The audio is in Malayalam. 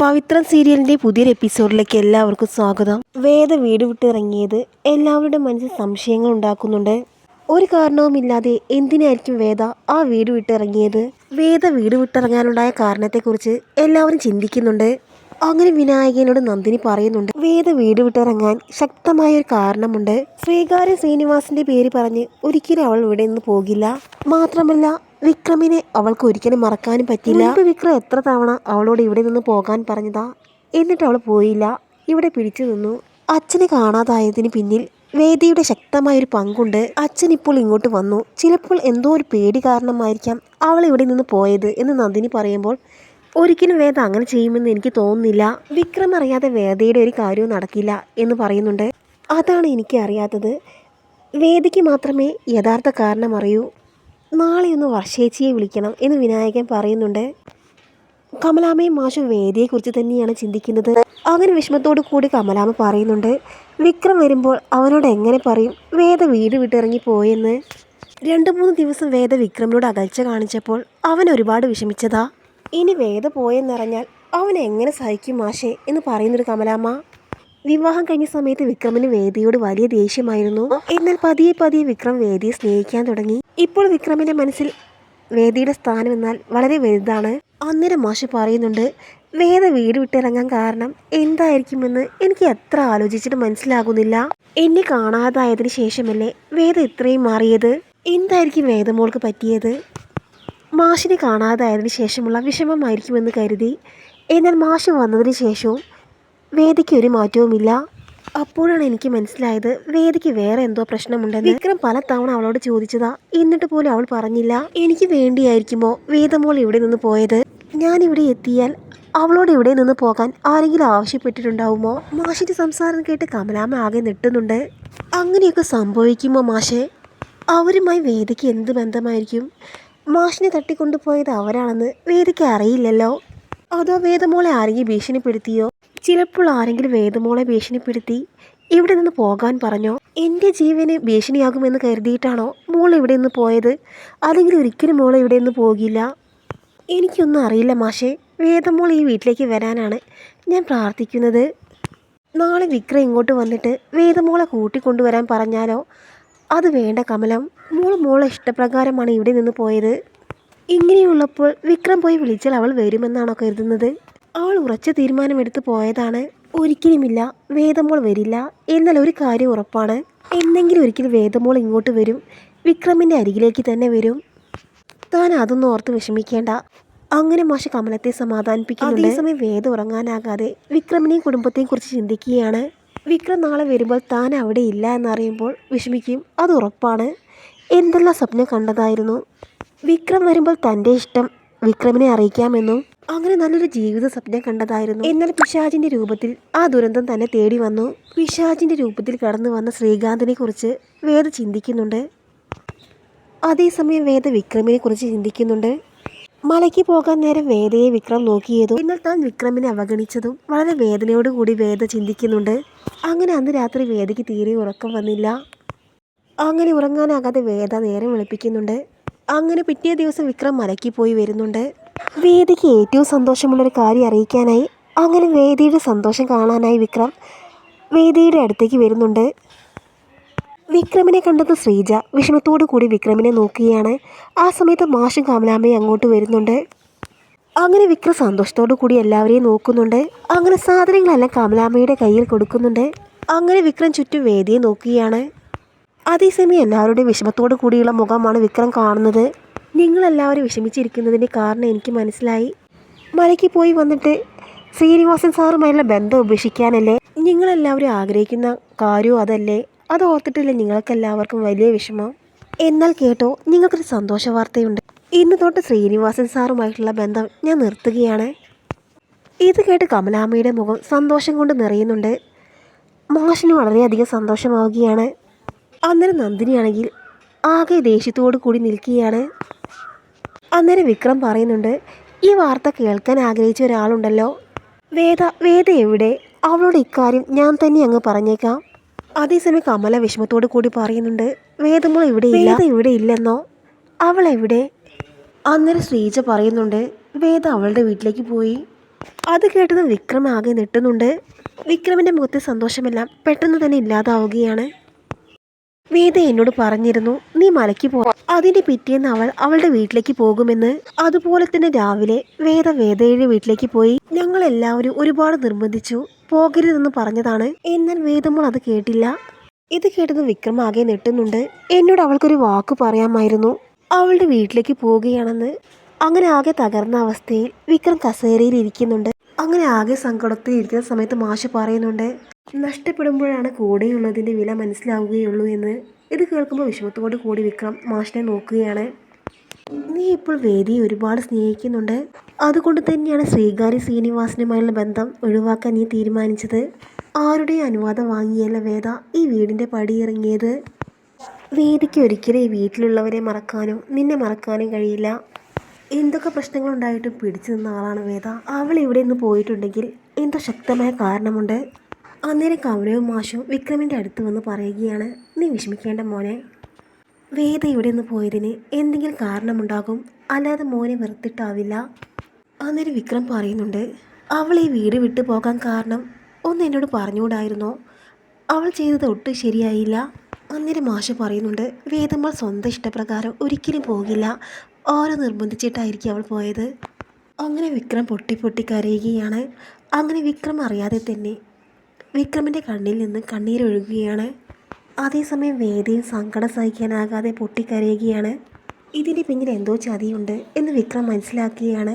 പവിത്രം സീരിയലിന്റെ പുതിയൊരു എപ്പിസോഡിലേക്ക് എല്ലാവർക്കും സ്വാഗതം. വേദ വീട് വിട്ടിറങ്ങിയത് എല്ലാവരുടെ മനസ്സിൽ സംശയങ്ങൾ ഉണ്ടാക്കുന്നുണ്ട്. ഒരു കാരണവുമില്ലാതെ എന്തിനായിരിക്കും വേദ ആ വീട് വിട്ടിറങ്ങിയത് വേദ വീട് വിട്ടിറങ്ങാനുണ്ടായ കാരണത്തെക്കുറിച്ച് എല്ലാവരും ചിന്തിക്കുന്നുണ്ട്. അങ്ങനെ വിനായകനോട് നന്ദിനി പറയുന്നുണ്ട്. വേദ വീട് വിട്ടിറങ്ങാൻ ശക്തമായ ഒരു കാരണമുണ്ട്. ശ്രീകാര്യ ശ്രീനിവാസിന്റെ പേര് പറഞ്ഞ് ഒരിക്കലും അവൾ ഇവിടെ നിന്ന് പോകില്ല. മാത്രമല്ല വിക്രമിനെ അവൾക്ക് ഒരിക്കലും മറക്കാനും പറ്റില്ല. വിക്രം എത്ര തവണ അവളോട് ഇവിടെ നിന്ന് പോകാൻ പറഞ്ഞതാ? എന്നിട്ട് അവൾ പോയില്ല. ഇവിടെ പിടിച്ചു നിന്നു. അച്ഛനെ കാണാതായതിന് പിന്നിൽ വേദിയുടെ ശക്തമായ ഒരു പങ്കുണ്ട്. അച്ഛൻ ഇപ്പോൾ ഇങ്ങോട്ട് വന്നു. ചിലപ്പോൾ എന്തോ ഒരു പേടി കാരണമായിരിക്കാം അവൾ ഇവിടെ നിന്ന് പോയത് എന്ന് നന്ദിനി പറയുമ്പോൾ ഒരിക്കലും വേദ അങ്ങനെ ചെയ്യുമെന്ന് എനിക്ക് തോന്നുന്നില്ല. വിക്രം അറിയാതെ വേദയുടെ ഒരു കാര്യവും നടക്കില്ല എന്ന് പറയുന്നുണ്ട്. അതാണ് എനിക്ക് അറിയാത്തത്. വേദിക്ക് മാത്രമേ യഥാർത്ഥ കാരണം അറിയൂ. നാളെ ഒന്ന് വർഷേച്ചിയെ വിളിക്കണം എന്ന് വിനായകൻ പറയുന്നുണ്ട്. കമലാമയും മാഷും വേദിയെക്കുറിച്ച് തന്നെയാണ് ചിന്തിക്കുന്നത്. അങ്ങനെ വിഷമത്തോടു കൂടി കമലാമ പറയുന്നുണ്ട്. വിക്രം വരുമ്പോൾ അവനോട് എങ്ങനെ പറയും? വേദ വീട് വിട്ടിറങ്ങി പോയെന്ന്. രണ്ട് മൂന്ന് ദിവസം വേദ വിക്രമിനോട് അകൽച്ച കാണിച്ചപ്പോൾ അവൻ ഒരുപാട് വിഷമിച്ചതാ. ഇനി വേദ പോയെന്നറിഞ്ഞാൽ അവൻ എങ്ങനെ സഹിക്കും മാഷേ എന്ന് പറയുന്നൊരു കമലാമ്മ. വിവാഹം കഴിഞ്ഞ സമയത്ത് വിക്രമിന് വേദിയോട് വലിയ ദേഷ്യമായിരുന്നു. എന്നാൽ പതിയെ പതിയെ വിക്രം വേദിയെ സ്നേഹിക്കാൻ തുടങ്ങി. ഇപ്പോൾ വിക്രമിന്റെ മനസ്സിൽ വേദിയുടെ സ്ഥാനം എന്നാൽ വളരെ വലുതാണ്. അന്നേരം മാഷ് പറയുന്നുണ്ട് വേദ വീട് വിട്ടിറങ്ങാൻ കാരണം എന്തായിരിക്കുമെന്ന് എനിക്ക് എത്ര ആലോചിച്ചിട്ട് മനസ്സിലാകുന്നില്ല. എന്നെ കാണാതായതിനു ശേഷമല്ലേ വേദ ഇത്രയും മാറിയത്? എന്തായിരിക്കും വേദമോൾക്ക് പറ്റിയത്? മാഷിനെ കാണാതായതിന് ശേഷമുള്ള വിഷമമായിരിക്കുമെന്ന് കരുതി. എന്നാൽ മാഷ് വന്നതിന് ശേഷവും വേദിക്ക് ഒരു മാറ്റവുമില്ല. അപ്പോഴാണ് എനിക്ക് മനസ്സിലായത് വേദിക്ക് വേറെ എന്തോ പ്രശ്നമുണ്ടെന്ന്. വിക്രം പല തവണ അവളോട് ചോദിച്ചതാ. എന്നിട്ട് പോലും അവൾ പറഞ്ഞില്ല. എനിക്ക് വേണ്ടിയായിരിക്കുമോ വേദമോൾ ഇവിടെ നിന്ന് പോയത്? ഞാൻ ഇവിടെ എത്തിയാൽ അവളോട് ഇവിടെ നിന്ന് പോകാൻ ആരെങ്കിലും ആവശ്യപ്പെട്ടിട്ടുണ്ടാവുമോ? മാഷിന്റെ സംസാരം കേട്ട് കമലാമ്മ ആകെ നെട്ടുന്നുണ്ട് അങ്ങനെയൊക്കെ സംഭവിക്കുമോ മാഷേ? അവരുമായി വേദിക്ക് എന്ത് ബന്ധമായിരിക്കും? മാഷിനെ തട്ടിക്കൊണ്ടുപോയത് അവരാണെന്ന് വേദിക്ക് അറിയില്ലല്ലോ. അതോ വേദമോളെ ആരെങ്കിലും ഭീഷണിപ്പെടുത്തിയോ? ചിലപ്പോൾ ആരെങ്കിലും വേദമോളെ ഭീഷണിപ്പെടുത്തി ഇവിടെ നിന്ന് പോകാൻ പറഞ്ഞോ? എന്റെ ജീവന് ഭീഷണിയാകുമെന്ന് കരുതിയിട്ടാണോ മോൾ ഇവിടെ നിന്ന് പോയത്? അല്ലെങ്കിൽ ഒരിക്കലും മോൾ ഇവിടെ നിന്ന് പോകില്ല? എനിക്കൊന്നും അറിയില്ല മാഷേ. വേദമോൾ ഈ വീട്ടിലേക്ക് വരാനാണ് ഞാൻ പ്രാർത്ഥിക്കുന്നത്. നാളെ വിക്രം ഇങ്ങോട്ട് വന്നിട്ട് വേദമോളെ കൂട്ടിക്കൊണ്ടുവരാൻ പറഞ്ഞാലോ? അത് വേണ്ട കമലം. മോൾ മോളെ ഇഷ്ടപ്രകാരമാണ് ഇവിടെ നിന്ന് പോയത്. ഇങ്ങനെയുള്ളപ്പോൾ വിക്രം പോയി വിളിച്ചാൽ അവൾ വരുമെന്നാണോ കരുതുന്നത്. അവൾ ഉറച്ച തീരുമാനമെടുത്ത് പോയതാണ്. ഒരിക്കലുമില്ല വേദമോൾ വരില്ല. എന്നാൽ ഒരു കാര്യം ഉറപ്പാണ്. എന്നെങ്കിലും ഒരിക്കൽ വേദമോൾ ഇങ്ങോട്ട് വരും. വിക്രമിന്റെ അരികിലേക്ക് തന്നെ വരും. താൻ അതൊന്നും ഓർത്ത് വിഷമിക്കേണ്ട. അങ്ങനെ മോശ കമലത്തെ സമാധാനിപ്പിക്കുന്നുണ്ട്. അതേസമയം വേദം ഉറങ്ങാനാകാതെ വിക്രമിനെയും കുടുംബത്തെയും കുറിച്ച് ചിന്തിക്കുകയാണ്. വിക്രം നാളെ വരുമ്പോൾ താൻ അവിടെ ഇല്ല എന്നറിയുമ്പോൾ വിഷമിക്കും. അത് ഉറപ്പാണ്. എന്തെല്ലാം സ്വപ്നം കണ്ടതായിരുന്നു? വിക്രം വരുമ്പോൾ തന്റെ ഇഷ്ടം വിക്രമിനെ അറിയിക്കാമെന്നും അങ്ങനെ നല്ലൊരു ജീവിത സ്വപ്നം കണ്ടതായിരുന്നു. എന്നാൽ പിശാജിന്റെ രൂപത്തിൽ ആ ദുരന്തം തന്നെ തേടി വന്നു. പിശാജിന്റെ രൂപത്തിൽ കടന്നു വന്ന ശ്രീകാന്തിനെ കുറിച്ച് വേദ ചിന്തിക്കുന്നുണ്ട്. അതേസമയം വേദ വിക്രമിനെ കുറിച്ച് ചിന്തിക്കുന്നുണ്ട്. മലയ്ക്ക് പോകാൻ നേരം വേദയെ വിക്രം നോക്കിയതും എന്നാൽ താൻ വിക്രമിനെ അവഗണിച്ചതും വളരെ വേദനയോടുകൂടി വേദ ചിന്തിക്കുന്നുണ്ട്. അങ്ങനെ അന്ന് രാത്രി വേദയ്ക്ക് തീരെ ഉറക്കം വന്നില്ല. അങ്ങനെ ഉറങ്ങാനാകാതെ വേദ നേരം വിളിപ്പിക്കുന്നുണ്ട്. അങ്ങനെ പിറ്റേ ദിവസം വിക്രം മലയ്ക്ക് പോയി വരുന്നുണ്ട്. വേദിക്ക് ഏറ്റവും സന്തോഷമുള്ളൊരു കാര്യം അറിയിക്കാനായി അങ്ങനെ വേദിയുടെ സന്തോഷം കാണാനായി വിക്രം വേദിയുടെ അടുത്തേക്ക് വരുന്നുണ്ട്. വിക്രമിനെ കണ്ടത് ശ്രീജ വിഷമത്തോടു കൂടി വിക്രമിനെ നോക്കുകയാണ്. ആ സമയത്ത് മാഷും കമലാമ്മയും അങ്ങോട്ട് വരുന്നുണ്ട്. അങ്ങനെ വിക്രം സന്തോഷത്തോടു കൂടി എല്ലാവരെയും നോക്കുന്നുണ്ട്. അങ്ങനെ സാധനങ്ങളെല്ലാം കമലാമ്മയുടെ കയ്യിൽ കൊടുക്കുന്നുണ്ട്. അങ്ങനെ വിക്രം ചുറ്റും വേദിയെ നോക്കുകയാണ്. അതേസമയം എല്ലാവരുടെയും വിഷമത്തോടു കൂടിയുള്ള മുഖമാണ് വിക്രം കാണുന്നത്. നിങ്ങളെല്ലാവരും വിഷമിച്ചിരിക്കുന്നതിന്റെ കാരണം എനിക്ക് മനസ്സിലായി. മലയ്ക്ക് പോയി വന്നിട്ട് ശ്രീനിവാസൻ സാറുമായുള്ള ബന്ധം ഉപേക്ഷിക്കാനല്ലേ? നിങ്ങളെല്ലാവരും ആഗ്രഹിക്കുന്ന കാര്യവും അതല്ലേ? അത് ഓർത്തിട്ടില്ലേ നിങ്ങൾക്കെല്ലാവർക്കും വലിയ വിഷമം? എന്നാൽ കേട്ടോ നിങ്ങൾക്കൊരു സന്തോഷ വാർത്തയുണ്ട്. ഇന്ന് തൊട്ട് ശ്രീനിവാസൻ സാറുമായിട്ടുള്ള ബന്ധം ഞാൻ നിർത്തുകയാണ്. ഇത് കേട്ട് കമലാമ്മയുടെ മുഖം സന്തോഷം കൊണ്ട് നിറയുന്നുണ്ട്. മാഷിന് വളരെയധികം സന്തോഷമാവുകയാണ്. അന്നേരം നന്ദിനിയാണെങ്കിൽ ആകെ ദേഷ്യത്തോടു കൂടി നിൽക്കുകയാണ്. അന്നേരം വിക്രം പറയുന്നുണ്ട് ഈ വാർത്ത കേൾക്കാൻ ആഗ്രഹിച്ച ഒരാളുണ്ടല്ലോ. വേദ വേദ എവിടെ? അവളോട് ഇക്കാര്യം ഞാൻ തന്നെ അങ്ങ് പറഞ്ഞേക്കാം. അതേസമയം കമല വിഷമത്തോടു കൂടി പറയുന്നുണ്ട് വേദമോൾ ഇവിടെ ഇല്ല. വേദ ഇവിടെ ഇല്ലെന്നോ? അവൾ എവിടെ? അന്നേരം ശ്രീജ പറയുന്നുണ്ട് വേദ അവളുടെ വീട്ടിലേക്ക് പോയി. അത് കേട്ടത് വിക്രം ആകെ നെട്ടുന്നുണ്ട് വിക്രമിന്റെ മുഖത്തെ സന്തോഷമെല്ലാം പെട്ടെന്ന് തന്നെ ഇല്ലാതാവുകയാണ്. വേദ എന്നോട് പറഞ്ഞിരുന്നു നീ മലയ്ക്ക് പോ. അതിന്റെ പിറ്റേന്ന് അവൾ അവളുടെ വീട്ടിലേക്ക് പോകുമെന്ന്. അതുപോലെ തന്നെ രാവിലെ വേദ വേദയുടെ വീട്ടിലേക്ക് പോയി. ഞങ്ങൾ എല്ലാവരും ഒരുപാട് നിർബന്ധിച്ചു. പോകരുതെന്ന് പറഞ്ഞതാണ്. എന്നാൽ വേദമോൾ അത് കേട്ടില്ല. ഇത് കേട്ടത് വിക്രം ആകെ നെട്ടുന്നുണ്ട് എന്നോട് അവൾക്കൊരു വാക്ക് പറയാമായിരുന്നു. അവളുടെ വീട്ടിലേക്ക് പോവുകയാണെന്ന്. അങ്ങനെ ആകെ തകർന്ന അവസ്ഥയിൽ വിക്രം കസേരയിൽ ഇരിക്കുന്നുണ്ട്. അങ്ങനെ ആകെ സങ്കടത്തിൽ ഇരിക്കുന്ന സമയത്ത് മാഷ് പറയുന്നുണ്ട് നഷ്ടപ്പെടുമ്പോഴാണ് കൂടെയുള്ളതിന്റെ വില മനസ്സിലാവുകയുള്ളൂ എന്ന്. ഇത് കേൾക്കുമ്പോൾ വിഷമത്തോട് കൂടി വിക്രം മാഷിനെ നോക്കുകയാണ്. നീ ഇപ്പോൾ വേദിയെ ഒരുപാട് സ്നേഹിക്കുന്നുണ്ട്. അതുകൊണ്ട് തന്നെയാണ് ശ്രീകാരി ശ്രീനിവാസനുമായുള്ള ബന്ധം ഒഴിവാക്കാൻ നീ തീരുമാനിച്ചത്. ആരുടെ അനുവാദം വാങ്ങിയല്ല വേദ ഈ വീടിന്റെ പടിയിറങ്ങിയത്? വേദിക്ക് ഒരിക്കലും ഈ വീട്ടിലുള്ളവരെ മറക്കാനോ നിന്നെ മറക്കാനും കഴിയില്ല. എന്തൊക്കെ പ്രശ്നങ്ങളുണ്ടായിട്ടും പിടിച്ചു നിന്ന ആളാണ് വേദ. അവൾ ഇവിടെ നിന്ന് പോയിട്ടുണ്ടെങ്കിൽ എന്തോ ശക്തമായ കാരണമുണ്ട്. അന്നേരം കൗരവും മാഷും വിക്രമിന്റെ അടുത്ത് വന്ന് പറയുകയാണ് നീ വിഷമിക്കേണ്ട മോനെ. വേദ ഇവിടെ നിന്ന് പോയതിന് എന്തെങ്കിലും കാരണമുണ്ടാകും. അല്ലാതെ മോനെ വെറുത്തിട്ടാവില്ല. അന്നേരം വിക്രം പറയുന്നുണ്ട് അവൾ ഈ വീട് വിട്ടു പോകാൻ കാരണം ഒന്ന് എന്നോട് പറഞ്ഞുകൂടായിരുന്നോ? അവൾ ചെയ്തത് ഒട്ടും ശരിയായില്ല. അന്നേരം മാഷ പറയുന്നുണ്ട് വേദമ്മൾ സ്വന്തം ഇഷ്ടപ്രകാരം ഒരിക്കലും പോകില്ല. ഓരോ നിർബന്ധിച്ചിട്ടായിരിക്കും അവൾ പോയത്. അങ്ങനെ വിക്രം പൊട്ടി പൊട്ടി കരയുകയാണ്. അങ്ങനെ വിക്രം അറിയാതെ തന്നെ വിക്രമിന്റെ കണ്ണിൽ നിന്ന് കണ്ണീരൊഴുകുകയാണ് അതേസമയം വേദിയും സങ്കടം സഹിക്കാനാകാതെ പൊട്ടിക്കരയുകയാണ്. ഇതിന്റെ പിന്നിൽ എന്തോ ചതിയുണ്ട് എന്ന് വിക്രം മനസ്സിലാക്കുകയാണ്.